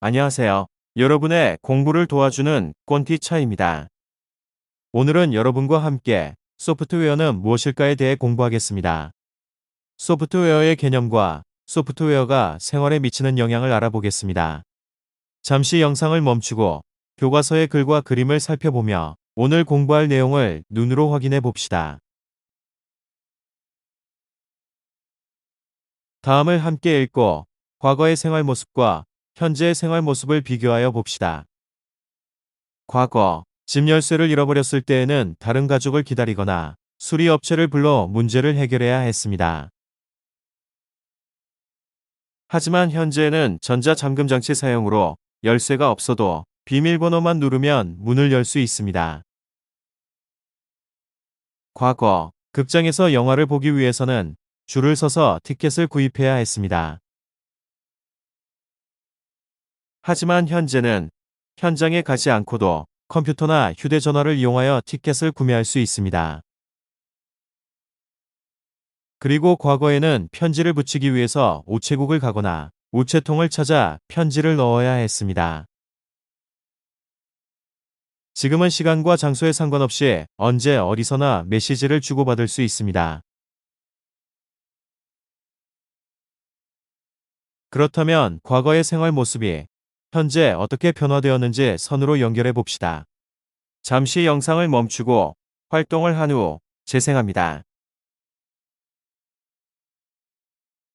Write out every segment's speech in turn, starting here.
안녕하세요. 여러분의 공부를 도와주는 꼰티차입니다. 오늘은 여러분과 함께 소프트웨어는 무엇일까에 대해 공부하겠습니다. 소프트웨어의 개념과 소프트웨어가 생활에 미치는 영향을 알아보겠습니다. 잠시 영상을 멈추고 교과서의 글과 그림을 살펴보며 오늘 공부할 내용을 눈으로 확인해 봅시다. 다음을 함께 읽고 과거의 생활 모습과 현재의 생활 모습을 비교하여 봅시다. 과거, 집 열쇠를 잃어버렸을 때에는 다른 가족을 기다리거나 수리업체를 불러 문제를 해결해야 했습니다. 하지만 현재는 전자잠금장치 사용으로 열쇠가 없어도 비밀번호만 누르면 문을 열 수 있습니다. 과거, 극장에서 영화를 보기 위해서는 줄을 서서 티켓을 구입해야 했습니다. 하지만 현재는 현장에 가지 않고도 컴퓨터나 휴대전화를 이용하여 티켓을 구매할 수 있습니다. 그리고 과거에는 편지를 붙이기 위해서 우체국을 가거나 우체통을 찾아 편지를 넣어야 했습니다. 지금은 시간과 장소에 상관없이 언제 어디서나 메시지를 주고받을 수 있습니다. 그렇다면 과거의 생활 모습이 현재 어떻게 변화되었는지 선으로 연결해 봅시다. 잠시 영상을 멈추고 활동을 한 후 재생합니다.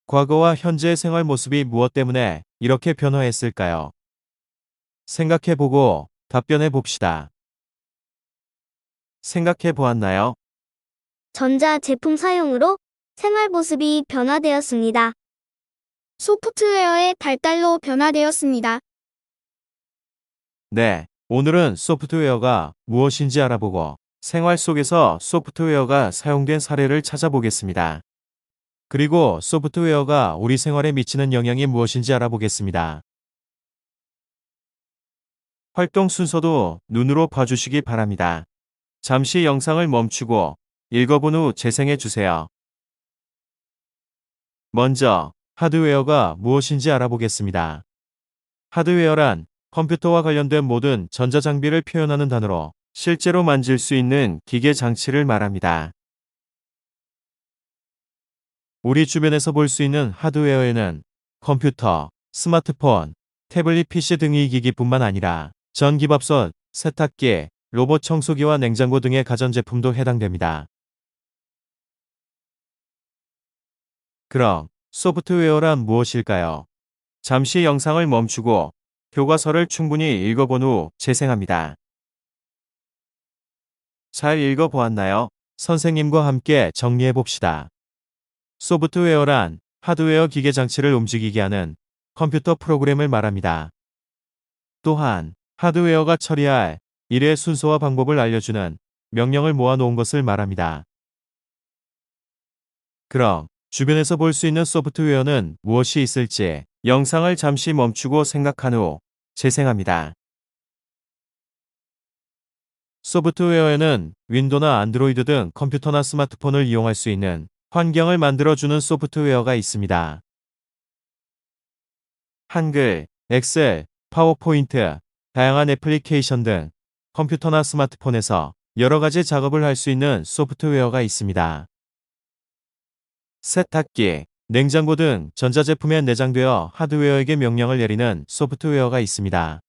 과거와 현재의 생활 모습이 무엇 때문에 이렇게 변화했을까요? 생각해 보고 답변해 봅시다. 생각해 보았나요? 전자 제품 사용으로 생활 모습이 변화되었습니다. 소프트웨어의 발달로 변화되었습니다. 네. 오늘은 소프트웨어가 무엇인지 알아보고 생활 속에서 소프트웨어가 사용된 사례를 찾아보겠습니다. 그리고 소프트웨어가 우리 생활에 미치는 영향이 무엇인지 알아보겠습니다. 활동 순서도 눈으로 봐주시기 바랍니다. 잠시 영상을 멈추고 읽어본 후 재생해 주세요. 먼저 하드웨어가 무엇인지 알아보겠습니다. 하드웨어란 컴퓨터와 관련된 모든 전자장비를 표현하는 단어로 실제로 만질 수 있는 기계 장치를 말합니다. 우리 주변에서 볼 수 있는 하드웨어에는 컴퓨터, 스마트폰, 태블릿 PC 등의 기기뿐만 아니라 전기밥솥, 세탁기, 로봇 청소기와 냉장고 등의 가전제품도 해당됩니다. 그럼 소프트웨어란 무엇일까요? 잠시 영상을 멈추고 교과서를 충분히 읽어본 후 재생합니다. 잘 읽어보았나요? 선생님과 함께 정리해 봅시다. 소프트웨어란 하드웨어 기계 장치를 움직이게 하는 컴퓨터 프로그램을 말합니다. 또한 하드웨어가 처리할 일의 순서와 방법을 알려주는 명령을 모아놓은 것을 말합니다. 그럼 주변에서 볼 수 있는 소프트웨어는 무엇이 있을지 영상을 잠시 멈추고 생각한 후 재생합니다. 소프트웨어에는 윈도나 안드로이드 등 컴퓨터나 스마트폰을 이용할 수 있는 환경을 만들어주는 소프트웨어가 있습니다. 한글, 엑셀, 파워포인트, 다양한 애플리케이션 등 컴퓨터나 스마트폰에서 여러 가지 작업을 할 수 있는 소프트웨어가 있습니다. 세탁기, 냉장고 등 전자제품에 내장되어 하드웨어에게 명령을 내리는 소프트웨어가 있습니다.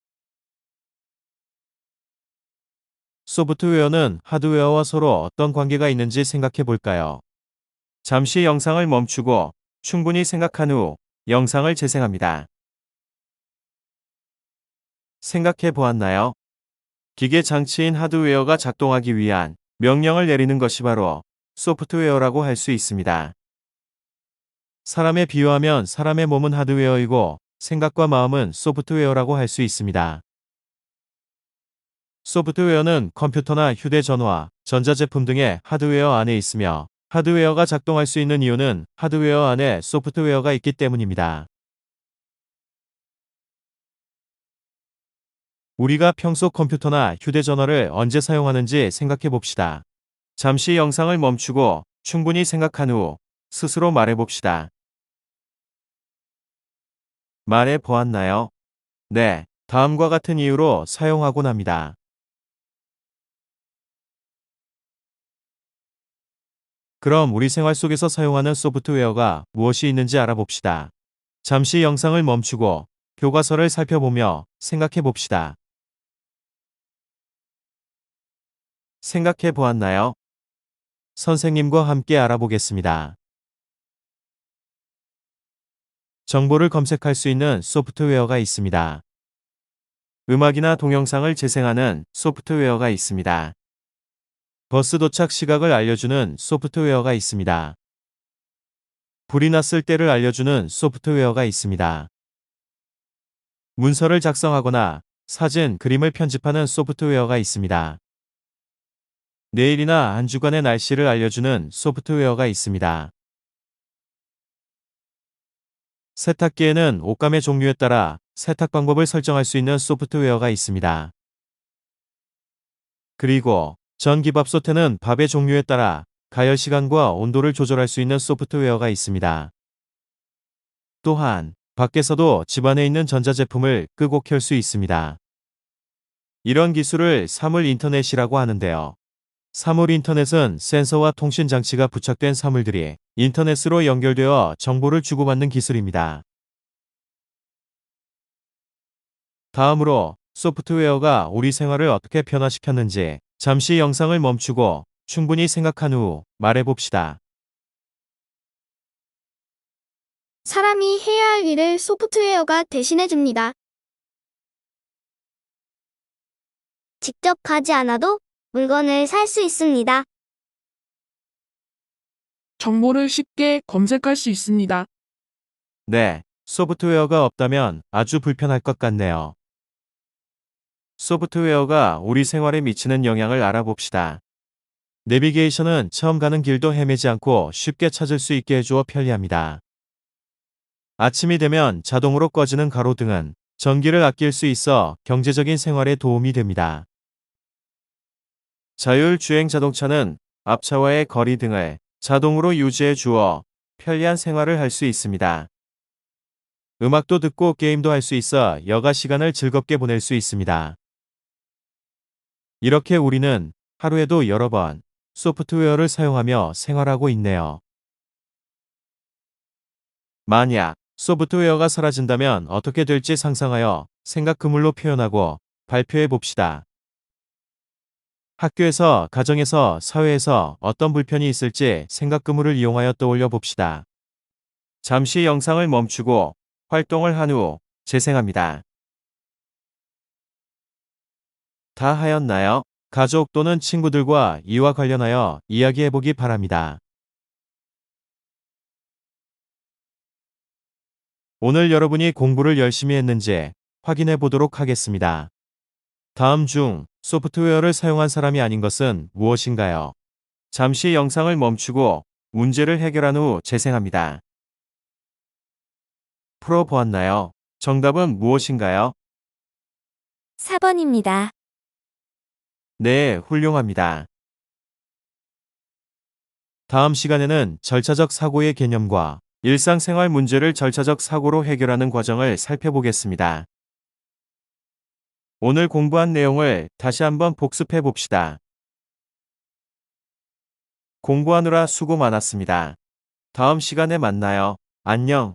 소프트웨어는 하드웨어와 서로 어떤 관계가 있는지 생각해 볼까요? 잠시 영상을 멈추고 충분히 생각한 후 영상을 재생합니다. 생각해 보았나요? 기계 장치인 하드웨어가 작동하기 위한 명령을 내리는 것이 바로 소프트웨어라고 할 수 있습니다. 사람에 비유하면 사람의 몸은 하드웨어이고 생각과 마음은 소프트웨어라고 할 수 있습니다. 소프트웨어는 컴퓨터나 휴대전화, 전자제품 등의 하드웨어 안에 있으며 하드웨어가 작동할 수 있는 이유는 하드웨어 안에 소프트웨어가 있기 때문입니다. 우리가 평소 컴퓨터나 휴대전화를 언제 사용하는지 생각해 봅시다. 잠시 영상을 멈추고 충분히 생각한 후 스스로 말해 봅시다. 말해 보았나요? 네, 다음과 같은 이유로 사용하곤 합니다. 그럼 우리 생활 속에서 사용하는 소프트웨어가 무엇이 있는지 알아봅시다. 잠시 영상을 멈추고 교과서를 살펴보며 생각해 봅시다. 생각해 보았나요? 선생님과 함께 알아보겠습니다. 정보를 검색할 수 있는 소프트웨어가 있습니다. 음악이나 동영상을 재생하는 소프트웨어가 있습니다. 버스 도착 시각을 알려주는 소프트웨어가 있습니다. 불이 났을 때를 알려주는 소프트웨어가 있습니다. 문서를 작성하거나 사진, 그림을 편집하는 소프트웨어가 있습니다. 내일이나 한 주간의 날씨를 알려주는 소프트웨어가 있습니다. 세탁기에는 옷감의 종류에 따라 세탁 방법을 설정할 수 있는 소프트웨어가 있습니다. 그리고 전기밥솥에는 밥의 종류에 따라 가열 시간과 온도를 조절할 수 있는 소프트웨어가 있습니다. 또한 밖에서도 집안에 있는 전자제품을 끄고 켤 수 있습니다. 이런 기술을 사물 인터넷이라고 하는데요. 사물 인터넷은 센서와 통신 장치가 부착된 사물들이 인터넷으로 연결되어 정보를 주고받는 기술입니다. 다음으로 소프트웨어가 우리 생활을 어떻게 변화시켰는지 잠시 영상을 멈추고 충분히 생각한 후 말해봅시다. 사람이 해야 할 일을 소프트웨어가 대신해 줍니다. 직접 가지 않아도 물건을 살 수 있습니다. 정보를 쉽게 검색할 수 있습니다. 네, 소프트웨어가 없다면 아주 불편할 것 같네요. 소프트웨어가 우리 생활에 미치는 영향을 알아봅시다. 내비게이션은 처음 가는 길도 헤매지 않고 쉽게 찾을 수 있게 해주어 편리합니다. 아침이 되면 자동으로 꺼지는 가로등은 전기를 아낄 수 있어 경제적인 생활에 도움이 됩니다. 자율주행 자동차는 앞차와의 거리 등을 자동으로 유지해 주어 편리한 생활을 할 수 있습니다. 음악도 듣고 게임도 할 수 있어 여가 시간을 즐겁게 보낼 수 있습니다. 이렇게 우리는 하루에도 여러 번 소프트웨어를 사용하며 생활하고 있네요. 만약 소프트웨어가 사라진다면 어떻게 될지 상상하여 생각 그물로 표현하고 발표해 봅시다. 학교에서, 가정에서, 사회에서 어떤 불편이 있을지 생각 그물을 이용하여 떠올려 봅시다. 잠시 영상을 멈추고 활동을 한 후 재생합니다. 다 하였나요? 가족 또는 친구들과 이와 관련하여 이야기해 보기 바랍니다. 오늘 여러분이 공부를 열심히 했는지 확인해 보도록 하겠습니다. 다음 중 소프트웨어를 사용한 사람이 아닌 것은 무엇인가요? 잠시 영상을 멈추고 문제를 해결한 후 재생합니다. 풀어보았나요? 정답은 무엇인가요? 4번입니다. 네, 훌륭합니다. 다음 시간에는 절차적 사고의 개념과 일상생활 문제를 절차적 사고로 해결하는 과정을 살펴보겠습니다. 오늘 공부한 내용을 다시 한번 복습해 봅시다. 공부하느라 수고 많았습니다. 다음 시간에 만나요. 안녕.